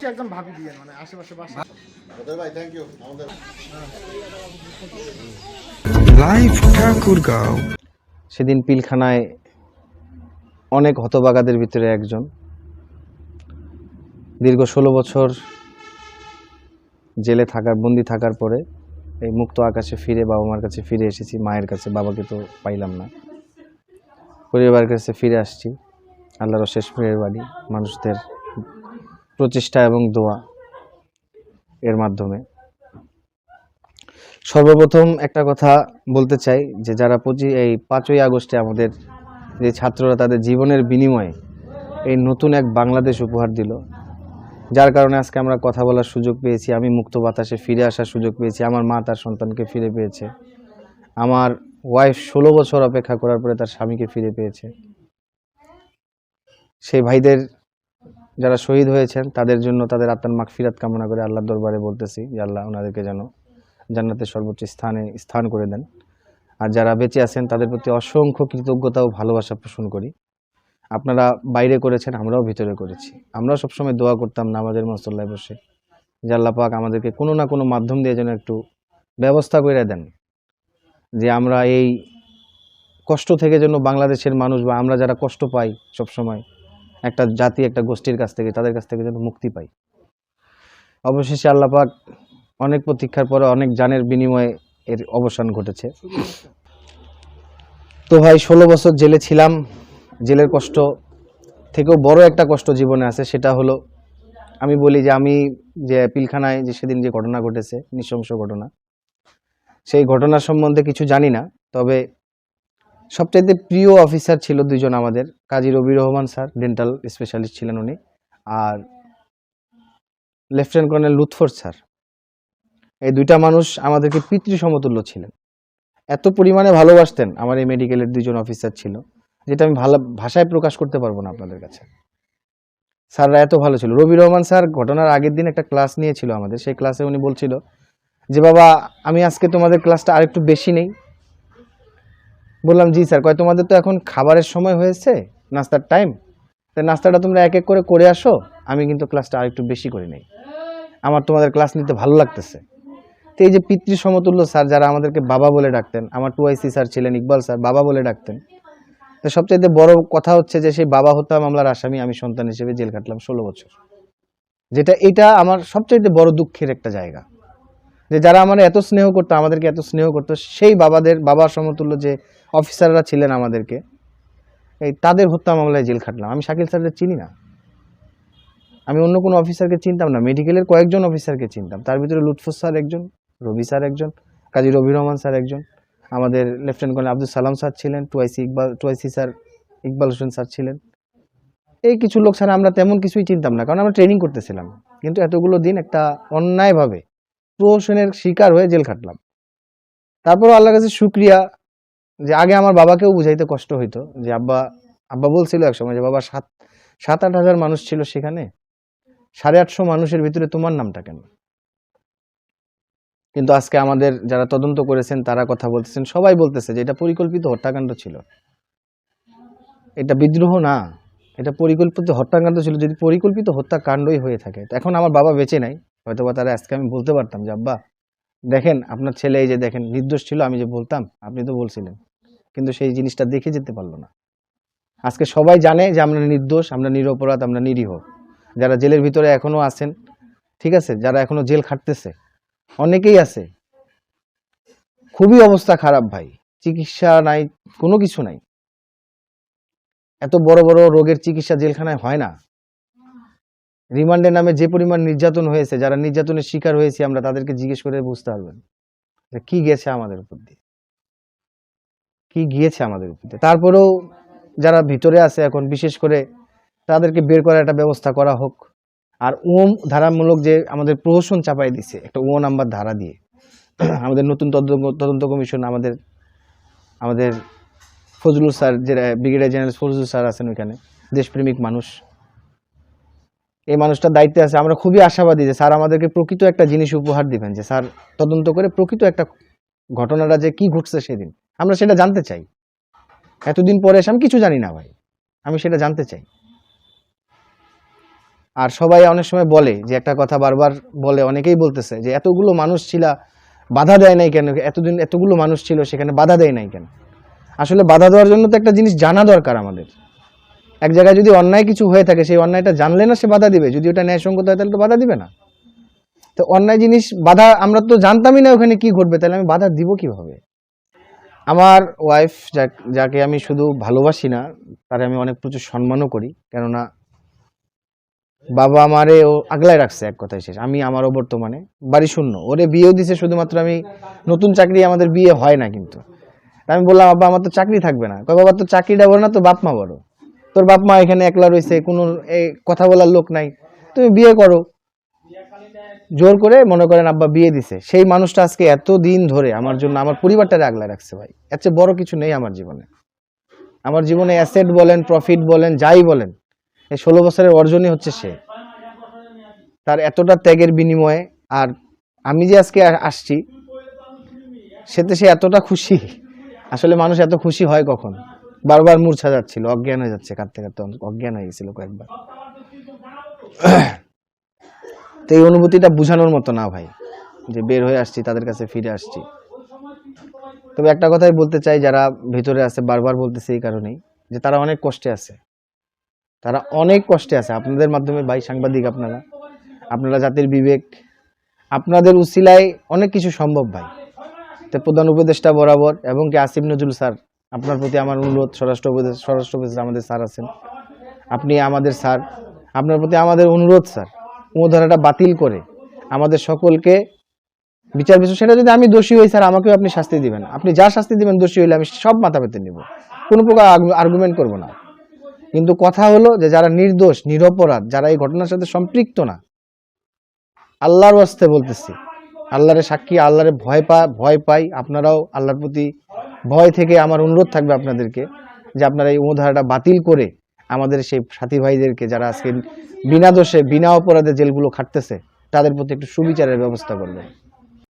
একজন ভাবি দিয়ে মানে আশেপাশে বাসা। ভাই থ্যাংক ইউ আমাদের লাইভ ঠাকুরগাঁও সেদিন পিলখানায় অনেক হতবাগাদের ভিতরে একজন। দীর্ঘ ষোলো বছর জেলে থাকার বন্দি থাকার পরে এই মুক্ত আকাশে ফিরে বাবা মার কাছে ফিরে এসেছি মায়ের কাছে বাবাকে তো পাইলাম না। পরিবারের কাছে ফিরে আসছি আল্লাহর শেষ ফিরের বাড়ি মানুষদের প্রচেষ্টা এবং দোয়া এর মাধ্যমে। সর্বপ্রথম একটা কথা বলতে চাই যে, যারা পঁচিশ এই পাঁচই আগস্টে আমাদের যে ছাত্ররা তাদের জীবনের বিনিময়ে এই নতুন এক বাংলাদেশ উপহার দিল, যার কারণে আজকে আমরা কথা বলার সুযোগ পেয়েছি, আমি মুক্ত বাতাসে ফিরে আসার সুযোগ পেয়েছি, আমার মা তার সন্তানকে ফিরে পেয়েছে, আমার ওয়াইফ ষোলো বছর অপেক্ষা করার পরে তার স্বামীকে ফিরে পেয়েছে। সেই ভাইদের যারা শহীদ হয়েছেন, তাদের জন্য তাদের আত্মার মাগফিরাত কামনা করে আল্লাহর দরবারে বলতেছি যে আল্লাহ ওনাদেরকে যেন জান্নাতের সর্বোচ্চ স্থানে স্থান করে দেন। আর যারা বেঁচে আছেন, তাদের প্রতি অসংখ্য কৃতজ্ঞতা ও ভালোবাসা পোষণ করি। আপনারা বাইরে করেছেন, আমরাও ভিতরে করেছি। আমরাও সবসময় দোয়া করতাম নামাজের মসল্লায় বসে। যে আল্লাহ পাক আমাদেরকে কোনো না কোনো মাধ্যম দিয়ে যেন একটু ব্যবস্থা করে দেন। যে আমরা এই কষ্ট থেকে যেন বাংলাদেশের মানুষ বা আমরা যারা কষ্ট পাই সবসময় একটা জাতি, একটা গোষ্ঠীর কাছ থেকে, তাদের কাছ থেকে যেন মুক্তি পাই। অবশেষে আল্লাপাক অনেক প্রতীক্ষার পরে অনেক জানের বিনিময়ে এর অবসান ঘটেছে। তো ভাই, ষোলো বছর জেলে ছিলাম। জেলের কষ্ট থেকেও বড় একটা কষ্ট জীবনে আছে, সেটা হলো আমি বলি যে আমি যে পিলখানায় যে সেদিন যে ঘটনা ঘটেছে, নৃশংস ঘটনা, সেই ঘটনা সম্বন্ধে কিছু জানি না, তবে সবচাইতে প্রিয় অফিসার ছিল দুজন আমাদের, Kazi Rabi Rahman sir dental specialist ছিলেন উনি, আর লেফটেন্যান্ট কর্নেল লুৎফর স্যার। এই দুইটা মানুষ আমাদেরকে পিতৃ সমতুল্য ছিলেন। এত পরিমাণে ভালোবাসতেন আমার এই মেডিকেলের দুজন অফিসার ছিল, যেটা আমি ভালো ভাষায় প্রকাশ করতে পারব না আপনাদের কাছে। স্যাররা এত ভালো ছিল। রবি রহমান স্যার ঘটনার আগের দিন একটা ক্লাস নিয়েছিল আমাদের, সেই ক্লাসে উনি বলছিল যে, বাবা, আমি আজকে তোমাদের ক্লাসটা আরেকটু বেশি নেই বললাম, জি স্যার। কয়, তোমাদের তো এখন খাবারের সময় হয়েছে, নাস্তার টাইম তাই নাস্তাটা তোমরা এক এক করে করে আসো, আমি কিন্তু ক্লাসটা আরেকটু বেশি করে নেই। আমার তোমাদের ক্লাস নিতে ভালো লাগতেছে। তো এই যে পিতৃ সমতুল্য স্যার, যারা আমাদেরকে বাবা বলে ডাকতেন, আমার টুআইসি স্যার ছিলেন, ইকবাল স্যার, বাবা বলে ডাকতেন। তো সবচাইতে বড় কথা হচ্ছে যে, সেই বাবা হত্যা মামলার আসামি আমি সন্তান হিসেবে জেল কাটলাম ষোলো বছর। যেটা, এটা আমার সবচাইতে বড় দুঃখের একটা জায়গা। যে যারা আমার এত স্নেহ করতো, আমাদেরকে এত স্নেহ করতো, সেই বাবাদের, বাবার সমতুল্য যে অফিসাররা ছিলেন আমাদেরকে, এই তাদের হত্যা মামলায় জেল খাটলাম। আমি শাকিল স্যারদের চিনি না। আমি অন্য কোনো অফিসারকে চিনতাম না। মেডিকেলের কয়েকজন অফিসারকে চিনতাম। তার ভিতরে লুৎফুস স্যার একজন, রবি স্যার একজন, কাজী রবি রহমান স্যার একজন, আমাদের lieutenant colonel Abdul Salam sir ছিলেন two IC Iqbal two IC sir Iqbal Hossain sir ছিলেন। এই কিছু লোক ছাড়া আমরা তেমন কিছুই চিনতাম না, কারণ আমরা ট্রেনিং করতেছিলাম। কিন্তু এতগুলো দিন একটা অন্যায়ভাবে প্রহসনের শিকার হয়ে জেল খাটলাম। তারপর আল্লাহর কাছে শুক্রিয়া যে আগে আমার বাবাকেও বুঝাইতে কষ্ট হইতো যে আব্বা আব্বা বলছিল এক সময় যে, বাবা, সাত সাত আট হাজার মানুষ ছিল সেখানে। সাড়ে আটশো মানুষের ভিতরে তোমার নামটা কেন? কিন্তু আজকে আমাদের যারা তদন্ত করেছেন, তারা কথা বলতেছেন, সবাই বলতেছে যে, এটা পরিকল্পিত হত্যাকাণ্ড ছিল। এটা বিদ্রোহ না। এটা পরিকল্পিত হত্যাকাণ্ড ছিল। যদি পরিকল্পিত হত্যাকাণ্ডই হয়ে থাকে এখন আমার বাবা বেঁচে নাই। হয়তো বা তারা আজকে আমি বলতে পারতাম যে, আব্বা, দেখেন আপনার ছেলে এই যে দেখেন, নির্দোষ ছিল, আমি যে বলতাম, আপনি তো বলছিলেন। কিন্তু সেই জিনিসটা দেখে যেতে পারল না। আজকে সবাই জানে যে আমরা নির্দোষ, আমরা নিরপরাধ, আমরা নিরীহ। যারা জেলের ভিতরে এখনও আছেন, ঠিক আছে, যারা এখনও জেল খাটতেছে, অনেকেই আছে। খুবই অবস্থা খারাপ ভাই, চিকিৎসা নাই, কোনো কিছু নাই। এত বড় বড় রোগের চিকিৎসা জেলখানায় হয় না। রিমান্ডের নামে যে পরিমাণ নির্যাতন হয়েছে, যারা নির্যাতনের শিকার হয়েছে আমরা, তাদেরকে জিজ্ঞেস করে বুঝতে পারবেন কি গেছে আমাদের উপর দিয়ে। কি গিয়েছে আমাদের উপর দিয়ে। তারপরেও যারা ভিতরে আছে এখন, বিশেষ করে তাদেরকে বের করার একটা ব্যবস্থা করা হোক। আর ওম ধারামূলক যে আমাদের প্রহসন চাপাই দিছে, একটা ও নাম্বার ধারা দিয়ে। আমাদের নতুন তদন্ত তদন্ত কমিশন আমাদের আমাদের ফজলুল স্যার, যে ব্রিগেডিয়ার জেনারেল ফজলুল স্যার আছেন ওইখানে, দেশপ্রেমিক মানুষ এই মানুষটার দায়িত্বে আছে। আমরা খুবই আশাবাদী যে স্যার আমাদেরকে প্রকৃত একটা জিনিস উপহার দিবেন, যে স্যার তদন্ত করে প্রকৃত একটা ঘটনাটা যে কি ঘটছে সেদিন। আমরা সেটা জানতে চাই। এতদিন পরে এসে আমি কিছু জানি না ভাই। আমি সেটা জানতে চাই। আর সবাই অনেক সময় বলে, যে একটা কথা বারবার বলে, অনেকেই বলতেছে যে এতগুলো মানুষ ছিল, বাধা দেয় নাই কেন? এতদিন এতগুলো মানুষ ছিল, সেখানে বাধা দেয় নাই কেন? আসলে বাধা দেওয়ার জন্য তো একটা জিনিস জানা দরকার আমাদের। এক জায়গায় যদি অন্যায় কিছু হয়ে থাকে, সেই অন্যায়টা জানলে না সে বাধা দিবে। যদি ওটা ন্যায়সঙ্গত হয়, তাহলে তো বাধা দিবে না। তো অন্যায় জিনিস, বাধা আমরা তো জানতামই না ওখানে কি ঘটবে, তাহলে আমি বাধা দিব কীভাবে? আমার ওয়াইফ যাকে আমি শুধু ভালোবাসি না, তার আমি অনেক প্রচুর সম্মানও করি। কেননা বাবা আমারে ও আগলায় রাখছে এক কথায় শেষ। আমি আমারও বর্তমানে বাড়ি শূন্য। ওরে বিয়েও দিছে, শুধুমাত্র আমি নতুন চাকরি, আমাদের বিয়ে হয় না কিন্তু। আমি বললাম বাবা আমার তো চাকরি থাকবে না। বাবা তো চাকরিটা বড় না তো বাপ মা বড় তোর বাপ মা এখানে একলা রয়েছে, কোনো কথা বলার লোক নাই। তুমি বিয়ে করো। জোর করে মনে করেন আব্বা বিয়ে দিছে। সেই মানুষটা আজকে এত দিন ধরে আমার জন্য, আমার পরিবারটারে আগলা রাখছে ভাই। এর চেয়ে বড় কিছু নেই আমার জীবনে। আমার জীবনে অ্যাসেট বলেন প্রফিট বলেন, যাই বলেন, এই ষোলো বছরের অর্জনই হচ্ছে সে। তার এতটা ত্যাগের বিনিময়ে, আর আমি যে আজকে আসছি, সেতে সে এতটা খুশি। আসলে মানুষ এত খুশি হয় কখন? বারবার মূর্ছা যাচ্ছিল, অজ্ঞান হয়ে যাচ্ছে কাঁদতে কাঁদতে অজ্ঞান হয়ে গেছিল কয়েকবার। তো এই অনুভূতিটা বোঝানোর মতো না ভাই, যে বের হয়ে আসছি, তাদের কাছে ফিরে আসছি। তবে একটা কথাই বলতে চাই, যারা ভিতরে আছে, বারবার বলতেছে এই কারণেই, যে তারা অনেক কষ্টে আছে। তারা অনেক কষ্টে আছে। আপনাদের মাধ্যমে ভাই, সাংবাদিক আপনারা আপনারা জাতির বিবেক, আপনাদের উসিলায় অনেক কিছু সম্ভব ভাই। তো প্রধান উপদেষ্টা বরাবর, এবং কি আসিফ নজরুল স্যার আপনার প্রতি আমার অনুরোধ স্বরাষ্ট্র স্বরাষ্ট্র উপদেষ্টা আমাদের স্যার আছেন। আপনি আমাদের স্যার। আপনার প্রতি আমাদের অনুরোধ, স্যার। অনুধারাটা বাতিল করে আমাদের সকলকে বিচার বিচার সেটা যদি আমি দোষী হই, স্যার, আমাকেও আপনি শাস্তি দিবেন। আপনি যা শাস্তি দিবেন, দোষী হইলে আমি সব মাথা পেতে নিব। কোনো প্রকার আর্গুমেন্ট করব না। কিন্তু কথা হলো যে যারা নির্দোষ, নিরপরাধ, যারা এই ঘটনার সাথে সম্পৃক্ত না, আল্লাহর ওয়াস্তে বলতেছি, আল্লাহরে সাক্ষী, আল্লাহরে ভয় পা ভয় পাই, আপনারাও আল্লাহর প্রতি ভয় থেকে আমার অনুরোধ থাকবে আপনাদেরকে যে আপনারা এই অনুধারাটা বাতিল করে আমাদের সেই সাথী ভাইদেরকে যারা আজকে বিনা দোষে, বিনা অপরাধে জেলগুলো খাটতেছে, তাদের প্রতি একটু সুবিচারের ব্যবস্থা করবেন।